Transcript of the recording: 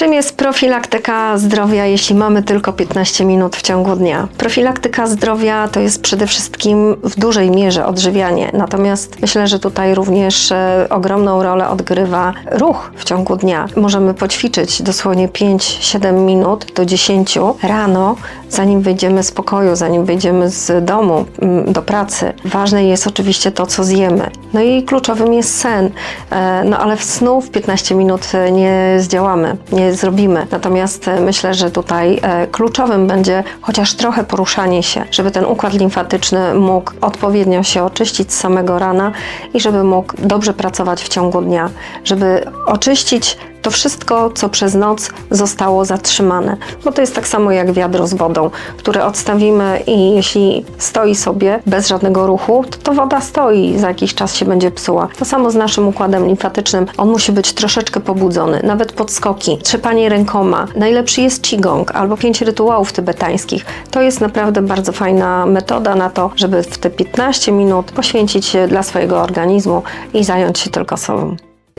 Czym jest profilaktyka zdrowia, jeśli mamy tylko 15 minut w ciągu dnia? Profilaktyka zdrowia to jest przede wszystkim w dużej mierze odżywianie, natomiast myślę, że tutaj również e, ogromną rolę odgrywa ruch w ciągu dnia. Możemy poćwiczyć dosłownie 5-7 minut do 10 rano, zanim wyjdziemy z pokoju, zanim wyjdziemy z domu mm, do pracy. Ważne jest oczywiście to, co zjemy. No i kluczowym jest sen. E, No ale w snu w 15 minut e, nie zdziałamy, nie zrobimy. Natomiast e, myślę, że tutaj e, kluczowym będzie chociaż trochę poruszanie się, żeby ten układ limfatyczny mógł odpowiednio się oczyścić z samego rana i żeby mógł dobrze pracować w ciągu dnia, żeby oczyścić to wszystko, co przez noc zostało zatrzymane. Bo to jest tak samo jak wiadro z wodą, które odstawimy i jeśli stoi sobie bez żadnego ruchu, to, to woda stoi, za jakiś czas się będzie psuła. To samo z naszym układem limfatycznym. On musi być troszeczkę pobudzony, nawet podskoki, trzepanie rękoma. Najlepszy jest qigong albo pięć rytuałów tybetańskich. To jest naprawdę bardzo fajna metoda na to, żeby w te 15 minut poświęcić się dla swojego organizmu i zająć się tylko sobą.